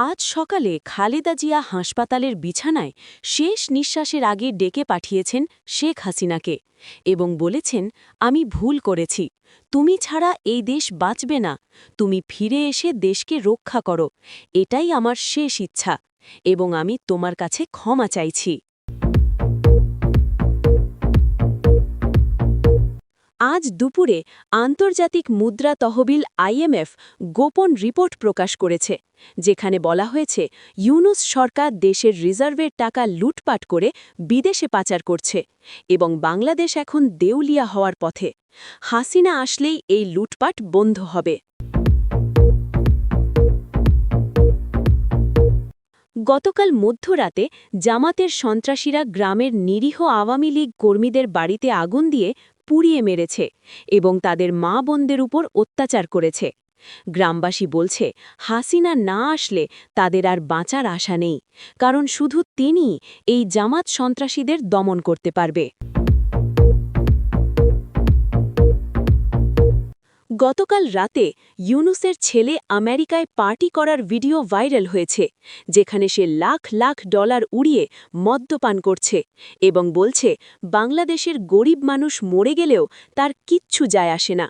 আজ সকালে খালেদা জিয়া হাসপাতালের বিছানায় শেষ নিঃশ্বাসের আগে ডেকে পাঠিয়েছেন শেখ হাসিনাকে এবং বলেছেন, আমি ভুল করেছি। তুমি ছাড়া এই দেশ বাঁচবে না। তুমি ফিরে এসে দেশকে রক্ষা করো। এটাই আমার শেষ ইচ্ছা এবং আমি তোমার কাছে ক্ষমা চাইছি। আজ দুপুরে আন্তর্জাতিক মুদ্রা তহবিল আইএমএফ গোপন রিপোর্ট প্রকাশ করেছে, যেখানে বলা হয়েছে, ইউনুস সরকার দেশের রিজার্ভের টাকা লুটপাট করে বিদেশে পাচার করছে এবং বাংলাদেশ এখন দেউলিয়া হওয়ার পথে। হাসিনা আসলেই এই লুটপাট বন্ধ হবে। গতকাল মধ্যরাতে জামাতের সন্ত্রাসীরা গ্রামের নিরীহ আওয়ামী লীগ কর্মীদের বাড়িতে আগুন দিয়ে পুড়িয়ে মেরেছে এবং তাদের মা বোনদের উপর অত্যাচার করেছে। গ্রামবাসী বলছে, হাসিনা না আসলে তাদের আর বাঁচার আশা নেই, কারণ শুধু তিনি এই জামাত সন্ত্রাসীদের দমন করতে পারবে। গতকাল রাতে ইউনুসের ছেলে আমেরিকায় পার্টি করার ভিডিও ভাইরাল হয়েছে, যেখানে সে লাখ লাখ ডলার উড়িয়ে মদ্যপান করছে এবং বলছে, বাংলাদেশের গরিব মানুষ মরে গেলেও তার কিচ্ছু যায় আসে না।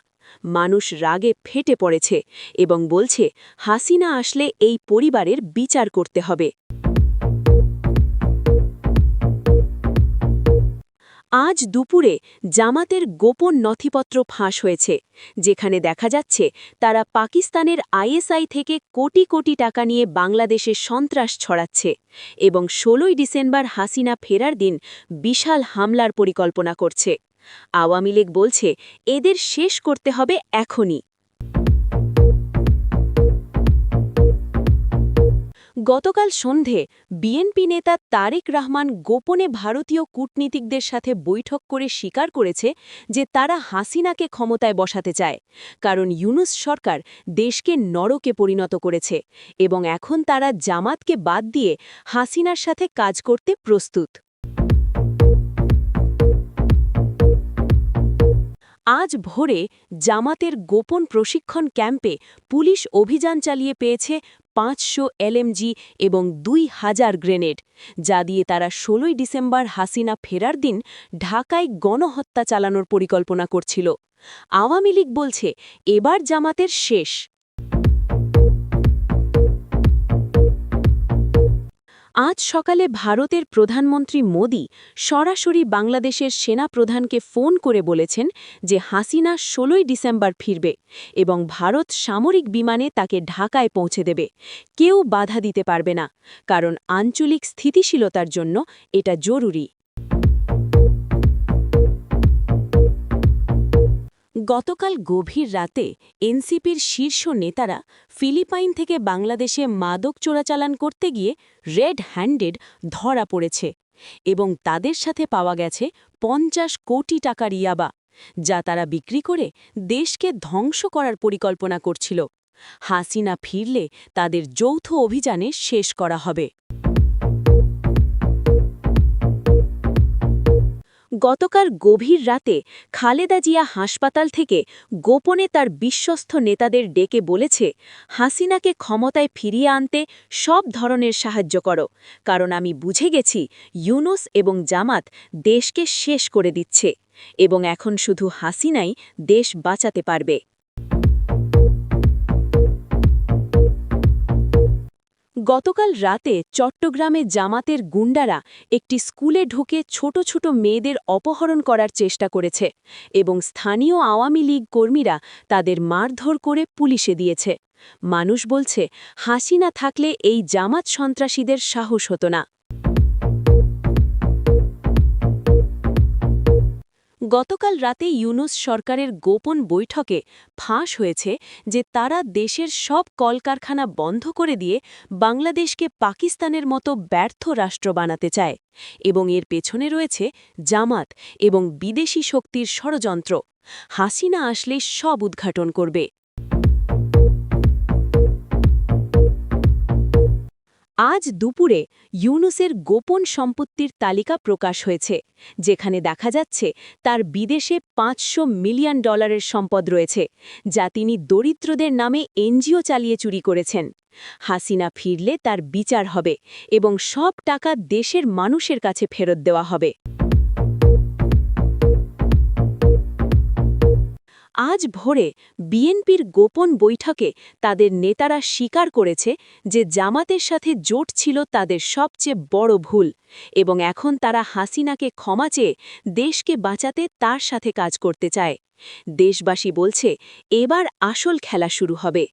মানুষ রাগে ফেটে পড়েছে এবং বলছে, হাসিনা আসলে এই পরিবারের বিচার করতে হবে। আজ দুপুরে জামাতের গোপন নথিপত্র ফাঁস হয়েছে, যেখানে দেখা যাচ্ছে তারা পাকিস্তানের আইএসআই থেকে কোটি কোটি টাকা নিয়ে বাংলাদেশে সন্ত্রাস ছড়াচ্ছে এবং ষোলোই ডিসেম্বর হাসিনা ফেরার দিন বিশাল হামলার পরিকল্পনা করছে। আওয়ামী লীগ বলছে, এদের শেষ করতে হবে এখনই। গতকাল সন্ধে বিএনপি নেতা তারেক রহমান গোপনে ভারতীয় কূটনীতিকদের সাথে বৈঠক করে স্বীকার করেছে যে তারা হাসিনাকে ক্ষমতায় বসাতে চায়, কারণ ইউনুস সরকার দেশকে নরকে পরিণত করেছে এবং এখন তারা জামাতকে বাদ দিয়ে হাসিনার সাথে কাজ করতে প্রস্তুত। আজ ভোরে জামাতের গোপন প্রশিক্ষণ ক্যাম্পে পুলিশ অভিযান চালিয়ে পেয়েছে পাঁচশো এলএমজি এবং দুই হাজার গ্রেনেড, যা দিয়ে তারা ষোলোই ডিসেম্বর হাসিনা ফেরার দিন ঢাকায় গণহত্যা চালানোর পরিকল্পনা করছিল। আওয়ামী লীগ বলছে, এবার জামাতের শেষ। আজ সকালে ভারতের প্রধানমন্ত্রী মোদী সরাসরি বাংলাদেশের সেনা প্রধানকে ফোন করে বলেছেন যে হাসিনা ষোলোই ডিসেম্বর ফিরবে এবং ভারত সামরিক বিমানে তাকে ঢাকায় পৌঁছে দেবে। কেউ বাধা দিতে পারবে না, কারণ আঞ্চলিক স্থিতিশীলতার জন্য এটা জরুরি। গতকাল গভীর রাতে এনসিপির শীর্ষ নেতারা ফিলিপাইন থেকে বাংলাদেশে মাদক চোরাচালান করতে গিয়ে রেড হ্যান্ডেড ধরা পড়েছে এবং তাদের সাথে পাওয়া গেছে পঞ্চাশ কোটি টাকার ইয়াবা, যা তারা বিক্রি করে দেশকে ধ্বংস করার পরিকল্পনা করছিল। হাসিনা ফিরলে তাদের যৌথ অভিযানে শেষ করা হবে। গতকাল গভীর রাতে খালেদা জিয়া হাসপাতাল থেকে গোপনে তার বিশ্বস্ত নেতাদের ডেকে বলেছে, হাসিনাকে ক্ষমতায় ফিরিয়ে আনতে সব ধরনের সাহায্য করো। কারণ আমি বুঝে গেছি ইউনুস এবং জামাত দেশকে শেষ করে দিচ্ছে এবং এখন শুধু হাসিনাই দেশ বাঁচাতে পারবে। গতকাল রাতে চট্টগ্রামে জামাতের গুন্ডারা একটি স্কুলে ঢুকে ছোট ছোট মেয়েদের অপহরণ করার চেষ্টা করেছে এবং স্থানীয় আওয়ামী লীগ কর্মীরা তাদের মারধর করে পুলিশে দিয়েছে। মানুষ বলছে, হাসি না থাকলে এই জামাত সন্ত্রাসীদের সাহস হতো না। গতকাল রাতে ইউনুস সরকারের গোপন বৈঠকে ফাঁস হয়েছে যে তারা দেশের সব কলকারখানা বন্ধ করে দিয়ে বাংলাদেশকে পাকিস্তানের মতো ব্যর্থ রাষ্ট্র বানাতে চায় এবং এর পেছনে রয়েছে জামাত এবং বিদেশি শক্তির ষড়যন্ত্র। হাসিনা আসলে সব উদ্ঘাটন করবে। আজ দুপুরে ইউনুসের গোপন সম্পত্তির তালিকা প্রকাশ হয়েছে, যেখানে দেখা যাচ্ছে তার বিদেশে পাঁচশো মিলিয়ন ডলারের সম্পদ রয়েছে, যা তিনি দরিদ্রদের নামে এনজিও চালিয়ে চুরি করেছেন। হাসিনা ফিরলে তার বিচার হবে এবং সব টাকা দেশের মানুষের কাছে ফেরত দেওয়া হবে। আজ ভোরে বিএনপির গোপন বৈঠকে তাদের নেতারা স্বীকার করেছে যে জামাতের সাথে জোট ছিল তাদের সবচেয়ে বড় ভুল এবং এখন তারা হাসিনাকে ক্ষমা চেয়ে দেশকে বাঁচাতে তার সাথে কাজ করতে চায়। দেশবাসী বলছে, এবার আসল খেলা শুরু হবে।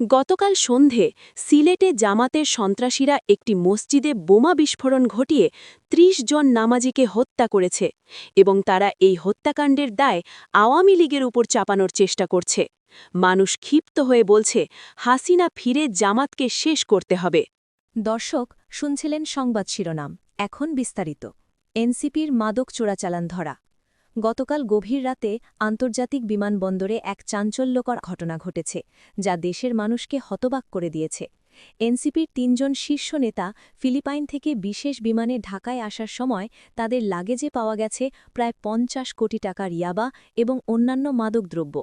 গতকাল সন্ধে সিলেটে জামাতের সন্ত্রাসীরা একটি মসজিদে বোমা বিস্ফোরণ ঘটিয়ে ৩০ জন নামাজিকে হত্যা করেছে এবং তারা এই হত্যাকাণ্ডের দায় আওয়ামী লীগের উপর চাপানোর চেষ্টা করছে। মানুষ ক্ষিপ্ত হয়ে বলছে, হাসিনা ফিরে জামাতকে শেষ করতে হবে। দর্শক, শুনছিলেন সংবাদ শিরোনাম। এখন বিস্তারিত। এনসিপির মাদক চোরাচালান ধরা। গতকাল গভীর রাতে আন্তর্জাতিক বিমানবন্দরে এক চাঞ্চল্যকর ঘটনা ঘটেছে, যা দেশের মানুষকে হতবাক করে দিয়েছে। এনসিপির তিনজন শীর্ষ নেতা ফিলিপাইন থেকে বিশেষ বিমানে ঢাকায় আসার সময় তাদের লাগেজে পাওয়া গেছে প্রায় পঞ্চাশ কোটি টাকার ইয়াবা এবং অন্যান্য মাদকদ্রব্য।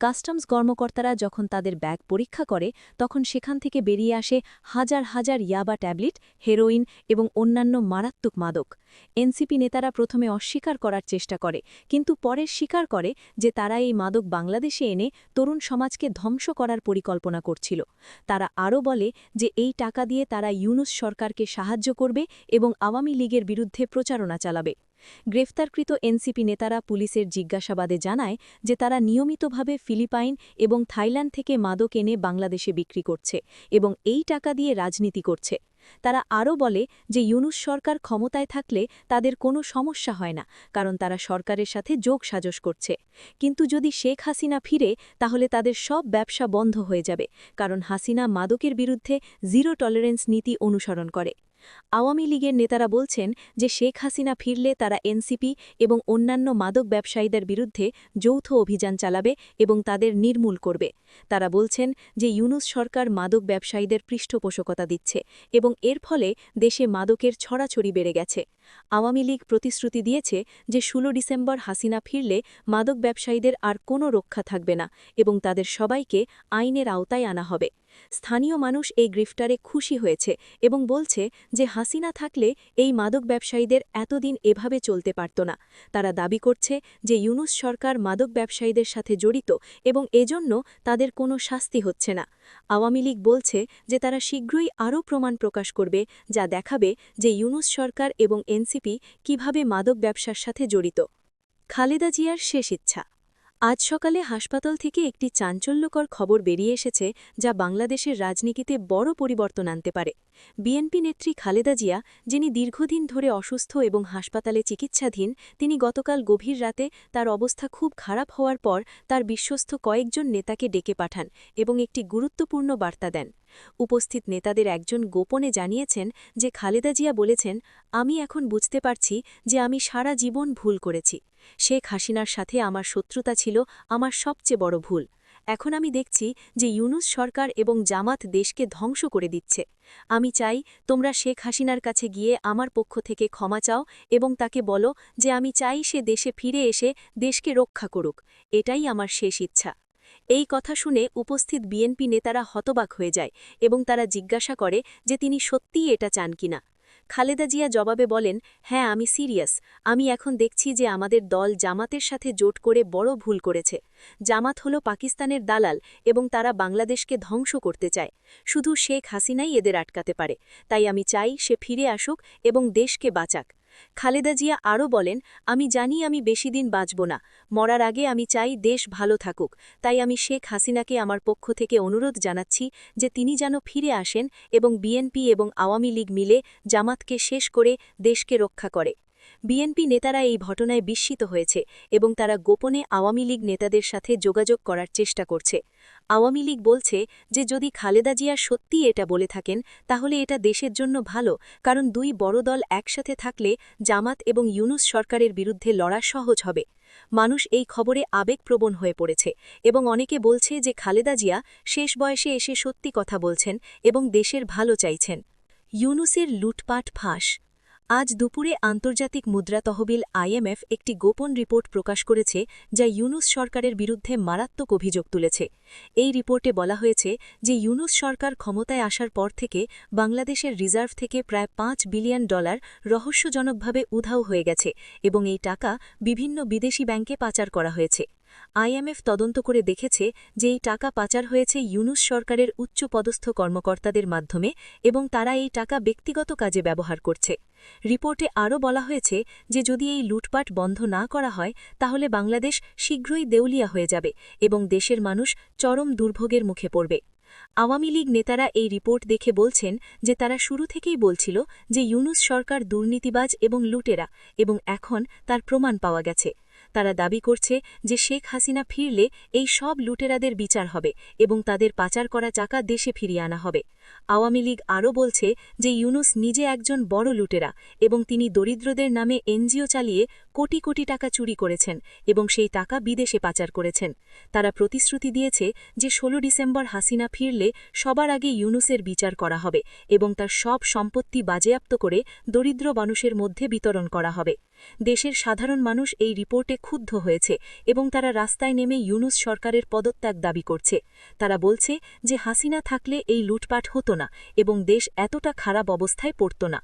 কাস্টমস কর্মকর্তারা যখন তাদের ব্যাগ পরীক্ষা করে, তখন সেখান থেকে বেরিয়ে আসে হাজার হাজার ইয়াবা ট্যাবলেট, হেরোইন এবং অন্যান্য মারাত্মক মাদক। এনসিপি নেতারা প্রথমে অস্বীকার করার চেষ্টা করে, কিন্তু পরে স্বীকার করে যে তারা এই মাদক বাংলাদেশে এনে তরুণ সমাজকে ধ্বংস করার পরিকল্পনা করছিল। তারা আরও বলে যে এই টাকা দিয়ে তারা ইউনুস সরকারকে সাহায্য করবে এবং আওয়ামী লীগের বিরুদ্ধে প্রচারণা চালাবে। গ্রেফতারকৃত এনসিপি নেতারা পুলিশের জিজ্ঞাসাবাদে জানায় যে তারা নিয়মিতভাবে ফিলিপাইন এবং থাইল্যান্ড থেকে মাদক এনে বাংলাদেশে বিক্রি করছে এবং এই টাকা দিয়ে রাজনীতি করছে। তারা আরও বলে যে ইউনুস সরকার ক্ষমতায় থাকলে তাদের কোনো সমস্যা হয় না, কারণ তারা সরকারের সাথে যোগ সাজস করছে। কিন্তু যদি শেখ হাসিনা ফিরে, তাহলে তাদের সব ব্যবসা বন্ধ হয়ে যাবে, কারণ হাসিনা মাদকের বিরুদ্ধে জিরো টলারেন্স নীতি অনুসরণ করে। আওয়ামী লীগের নেতারা বলছেন যে শেখ হাসিনা ফিরলে তারা এনসিপি এবং অন্যান্য মাদক ব্যবসায়ীদের বিরুদ্ধে যৌথ অভিযান চালাবে এবং তাদের নির্মূল করবে। তারা বলছেন যে ইউনুস সরকার মাদক ব্যবসায়ীদের পৃষ্ঠপোষকতা দিচ্ছে এবং এর ফলে দেশে মাদকের ছড়াছড়ি বেড়ে গেছে। আওয়ামী লীগ প্রতিশ্রুতি দিয়েছে যে ১৬ ডিসেম্বর হাসিনা ফিরলে মাদক ব্যবসায়ীদের আর কোনো রক্ষা থাকবে না এবং তাদের সবাইকে আইনের আওতায় আনা হবে। স্থানীয় মানুষ এই গ্রেফতারে খুশি হয়েছে এবং বলছে যে হাসিনা থাকলে এই মাদক ব্যবসায়ীদের এতদিন এভাবে চলতে পারত না। তারা দাবি করছে যে ইউনুস সরকার মাদক ব্যবসায়ীদের সাথে জড়িত এবং এজন্য তাদের কোনো শাস্তি হচ্ছে না। আওয়ামী লীগ বলছে যে তারা শীঘ্রই আরও প্রমাণ প্রকাশ করবে, যা দেখাবে যে ইউনুস সরকার এবং এনসিপি কীভাবে মাদক ব্যবসার সাথে জড়িত। খালেদা জিয়ার শেষ ইচ্ছা। আজ সকালে হাসপাতাল থেকে একটি চাঞ্চল্যকর খবর বেরিয়ে এসেছে যা বাংলাদেশের রাজনীতিতে বড় পরিবর্তন আনতে পারে। বিএনপি নেত্রী খালেদা জিয়া, যিনি দীর্ঘদিন ধরে অসুস্থ এবং হাসপাতালে চিকিৎসাধীন, তিনি গতকাল গভীর রাতে তার অবস্থা খুব খারাপ হওয়ার পর তার বিশ্বস্ত কয়েকজন নেতাকে ডেকে পাঠান এবং একটি গুরুত্বপূর্ণ বার্তা দেন। উপস্থিত নেতাদের একজন গোপনে জানিয়েছেন যে খালেদা জিয়া বলেছেন, আমি এখন বুঝতে পারছি যে আমি সারা জীবন ভুল করেছি। শেখ হাসিনার সাথে আমার শত্রুতা ছিল, আমার সবচেয়ে বড় ভুল। এখন আমি দেখছি যে ইউনুস সরকার এবং জামাত দেশকে ধ্বংস করে দিচ্ছে। আমি চাই তোমরা শেখ হাসিনার কাছে গিয়ে আমার পক্ষ থেকে ক্ষমা চাও এবং তাকে বলো যে আমি চাই সে দেশে ফিরে এসে দেশকে রক্ষা করুক। এটাই আমার শেষ ইচ্ছা। এই কথা শুনে উপস্থিত বিএনপি নেতারা হতবাক হয়ে যায় এবং তারা জিজ্ঞাসা করে যে তিনি সত্যিই এটা চান কিনা। খালেদা জিয়া জবাবে বলেন হ্যাঁ আমি সিরিয়াস। আমি এখন দেখছি যে আমাদের দল জামাতের সাথে জোট করে বড় ভুল করেছে। জামাত হল পাকিস্তানের দালাল এবং তারা বাংলাদেশকে ধ্বংস করতে চায়। শুধু শেখ হাসিনাই এদের আটকাতে পারে। তাই আমি চাই সে ফিরে আসুক এবং দেশকে বাঁচাক। খালেদা জিয়া আরও বলেন, আমি জানি আমি বেশি দিন বাঁচব না। মরার আগে আমি চাই দেশ ভালো থাকুক। তাই আমি শেখ হাসিনাকে আমার পক্ষ থেকে অনুরোধ জানাচ্ছি যে তিনি যেন ফিরে আসেন এবং বিএনপি এবং আওয়ামী লীগ মিলে জামাতকে শেষ করে দেশকে রক্ষা করে। বিএনপি নেতারা এই ঘটনায় বিস্মিত হয়েছে এবং তারা গোপনে আওয়ামী লীগ নেতাদের সাথে যোগাযোগ করার চেষ্টা করছে। আওয়ামী লীগ বলছে যে, যদি খালেদা জিয়া সত্যি এটা বলে থাকেন, তাহলে এটা দেশের জন্য ভালো, কারণ দুই বড় দল একসাথে থাকলে জামাত এবং ইউনুস সরকারের বিরুদ্ধে লড়া সহজ হবে। মানুষ এই খবরে আবেগপ্রবণ হয়ে পড়েছে এবং অনেকে বলছে যে, খালেদা জিয়া শেষ বয়সে এসে সত্যি কথা বলছেন এবং দেশের ভালো চাইছেন। ইউনুসের লুটপাট ফাঁস আজ দুপুরে আন্তর্জাতিক মুদ্রা তহবিল আইএমএফ একটি গোপন রিপোর্ট প্রকাশ করেছে, যা ইউনুস সরকারের বিরুদ্ধে মারাত্মক অভিযোগ তুলেছে। এই রিপোর্টে বলা হয়েছে যে ইউনুস সরকার ক্ষমতায় আসার পর থেকে বাংলাদেশের রিজার্ভ থেকে প্রায় পাঁচ বিলিয়ন ডলার রহস্যজনকভাবে উধাও হয়ে গেছে এবং এই টাকা বিভিন্ন বিদেশি ব্যাংকে পাচার করা হয়েছে। আইএমএফ তদন্ত করে দেখেছে যে এই টাকা পাচার হয়েছে ইউনুস সরকারের উচ্চপদস্থ কর্মকর্তাদের মাধ্যমে এবং তারা এই টাকা ব্যক্তিগত কাজে ব্যবহার করছে। রিপোর্টে আরও বলা হয়েছে যে যদি এই লুটপাট বন্ধ না করা হয়, তাহলে বাংলাদেশ শীঘ্রই দেউলিয়া হয়ে যাবে এবং দেশের মানুষ চরম দুর্ভোগের মুখে পড়বে। আওয়ামী লীগ নেতারা এই রিপোর্ট দেখে বলছেন যে তারা শুরু থেকেই বলছিল যে ইউনুস সরকার দুর্নীতিবাজ এবং লুটেরা এবং এখন তার প্রমাণ পাওয়া গেছে। তারা দাবি করছে যে শেখ হাসিনা ফিরলে এই সব লুটেরাদের বিচার হবে এবং তাদের পাচার করা টাকা দেশে ফিরিয়ে আনা হবে। আওয়ামী লীগ আরও বলছে যে ইউনুস নিজে একজন বড় লুটেরা এবং তিনি দরিদ্রদের নামে এনজিও চালিয়ে কোটি কোটি টাকা চুরি করেছেন এবং সেই টাকা বিদেশে পাচার করেছেন। তারা প্রতিশ্রুতি দিয়েছে যে ১৬ ডিসেম্বর হাসিনা ফিরলে সবার আগে ইউনুসের বিচার করা হবে এবং তার সব সম্পত্তি বাজেয়াপ্ত করে দরিদ্র মানুষের মধ্যে বিতরণ করা হবে। দেশের সাধারণ মানুষ এই রিপোর্টে ক্ষুব্ধ হয়েছে এবং তারা রাস্তায় নেমে ইউনুস সরকারের পদত্যাগ দাবি করছে। তারা বলছে যে হাসিনা থাকলে এই লুটপাট হতো না এবং দেশ এতটা খারাপ অবস্থায় পড়ত না।